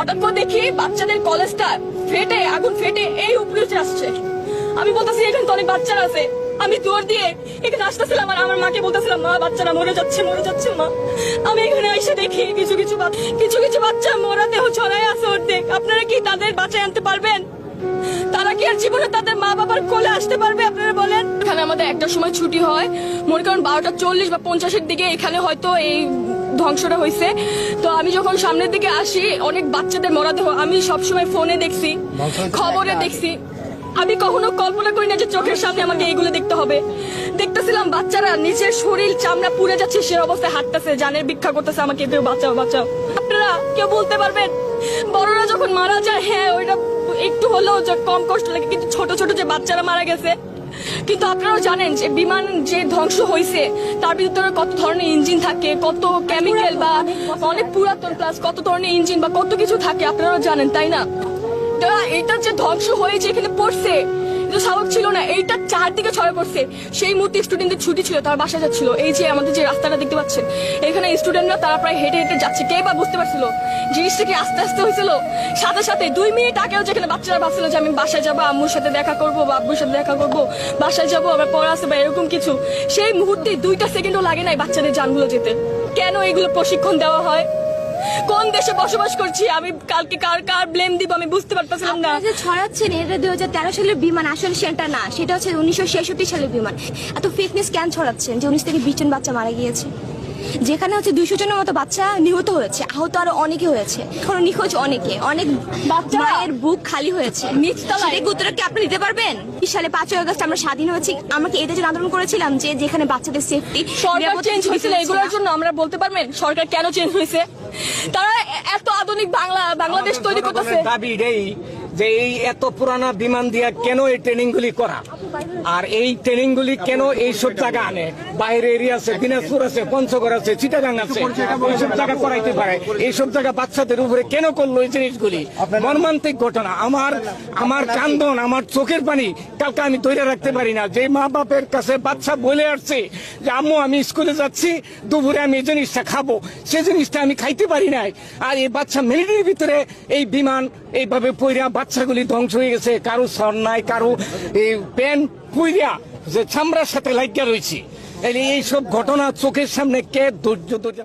হঠাৎ করে দেখি বাচ্চাদের কলেজটা ফেটে, আগুন ফেটে, এই উপরে আসছে। আমি বলতেছি, এখানে তো অনেক বাচ্চারা আছে। আমি দৌড় দিয়ে এখানে আসতেছিলাম আর আমার মাকে বলতেছিলাম, মা, বাচ্চারা মরে যাচ্ছে মরে যাচ্ছে, মা। আমি এখানে এসে দেখি কিছু কিছু কিছু কিছু বাচ্চা মরা দেহ ছড়াই আছে অর্ধেক। আপনারা কি তাদের বাঁচায় আনতে পারবেন? তারা কি আর জীবনে তাদের মা বাবার কোলে আসতে পারবে, আপনারা বলেন? এখানে আমাদের একটা সময় ছুটি হয়। মনে করেন বারোটা চল্লিশ বা পঞ্চাশের দিকে এখানে হয়তো এই ধ্বংসটা হয়েছে। তো আমি যখন সামনের দিকে আসি অনেক বাচ্চাদের মরাদেহ আমি সবসময় ফোনে দেখছি খবরে দেখছি। আমি কখনো কল্পনা করি না যে চোখের সামনে আমাকে এইগুলো দেখতে হবে। দেখতেছিলাম বাচ্চারা নিজের শরীর চামড়া পুড়ে যাচ্ছে সে অবস্থায় হাঁটতেছে জানের ভিক্ষা করতেছে আমাকে কেউ বাঁচাও বাঁচাও। আপনারা কেউ বলতে পারবেন? বড়রা যখন মারা যায় হ্যাঁ ওইটা একটু হলেও যে কম কষ্ট লাগে কিন্তু ছোট ছোট যে বাচ্চারা মারা গেছে কিন্তু আপনারাও জানেন যে বিমান যে ধ্বংস হয়েছে তার ভিতরে কত ধরনের ইঞ্জিন থাকে, কত কেমিক্যাল বা অনেক পুরাতন প্লাস কত ধরনের ইঞ্জিন বা কত কিছু থাকে, আপনারাও জানেন, তাই না? এটা যে ধ্বংস হয়েছে এখানে পড়ছে এটা স্বাভাবিক ছিল না, এইটা চারদিকে ছড়ে পড়ছে। সেই মুহূর্তে স্টুডেন্টদের ছুটি ছিল, তার বাসা যাচ্ছিল। এই যে আমাদের যে রাস্তাটা দেখতে পাচ্ছেন, এখানে স্টুডেন্টরা তারা প্রায় হেঁটে হেঁটে যাচ্ছে। কে বা বুঝতে পারছিল? জিনিসটা কি আস্তে আস্তে হয়েছিল? সাথে সাথে দুই মিনিট আগেও যেখানে বাচ্চারা ভাবছিল যে আমি বাসায় যাব, আম্মুর সাথে দেখা করব বা আব্বুর সাথে দেখা করব, বাসায় যাব, আবার পড়া আসবে এরকম কিছু। সেই মুহূর্তে দুইটা সেকেন্ডও লাগে নাই বাচ্চাদের জানগুলো যেতে। কেন এগুলো প্রশিক্ষণ দেওয়া হয়? কোন দেশে বসবাস করছি? আমি কালকে কার কার ব্লেম দিব? আমি বুঝতে পারতেছিলাম না। যে ছড়াচ্ছেন এটা দুই হাজার তেরো সালের বিমান আসলে সেটা না। সেটা হচ্ছে উনিশশো ছেষট্টি সালের বিমান। এত ফেকনেস কেন ছড়াচ্ছেন যে উনিশ থেকে বিশ জন বাচ্চা মারা গিয়েছে। যেখানে হচ্ছে দুইশো জনের মতো বাচ্চা নিহত হয়েছে। আহত আরও অনেকে হয়েছে। এখন নিখোঁজ অনেকে। অনেক বাচ্চারা? মায়ের বুক খালি হয়েছে। নিচতলায়? উত্তর কি আপনি দিতে পারবেন? বিশ সালে পাঁচই আগস্ট আমরা স্বাধীন হয়েছি। আমরা কি এদের জন্য আন্দোলন করেছিলাম যে যেখানে বাচ্চাদের সেফটি সরকার চেঞ্জ হয়েছিল এগুলোর জন্য আমরা বলতে পারবেন? সরকার কেন চেঞ্জ হয়েছে? তারা এত আধুনিক বাংলা বাংলাদেশ তৈরি করতেছে। দাবি যে এই এত পুরানা বিমান দিয়া কেন এই ট্রেনিং গুলি করা? আর এই ট্রেনিং গুলি কেন এই সব জায়গা আনে? বাইরে এরিয়া আছে দিনাজপুর আছে পঞ্চগড় আছে চিটাগাং আছে। এইসব জায়গা করাইতে পারে। এইসব জায়গা বাচ্চাদের উপরে কেন করল এই জিনিসগুলি? মর্মান্তিক ঘটনা। আমার আমার কান্দন আমার চোখের পানি কালকে আমি তৈরি রাখতে পারি না। যে মা বাপের কাছে বাচ্চা বলে আসছে যে আম্মু আমি স্কুলে যাচ্ছি দুপুরে আমি এই জিনিসটা খাব। সে জিনিসটা আমি খাইতে পারি নাই। আর এই বাচ্চা মিলিটারির ভিতরে এই বিমান এইভাবে পইরা বাচ্চাগুলি ধ্বংস হয়ে গেছে, কারও সর নাই, কারও এই প্যান পুইরা যে চামড়ার সাথে লাগিয়া রয়েছে। এইসব ঘটনা চোখের সামনে কে ধৈর্য ধৈর্য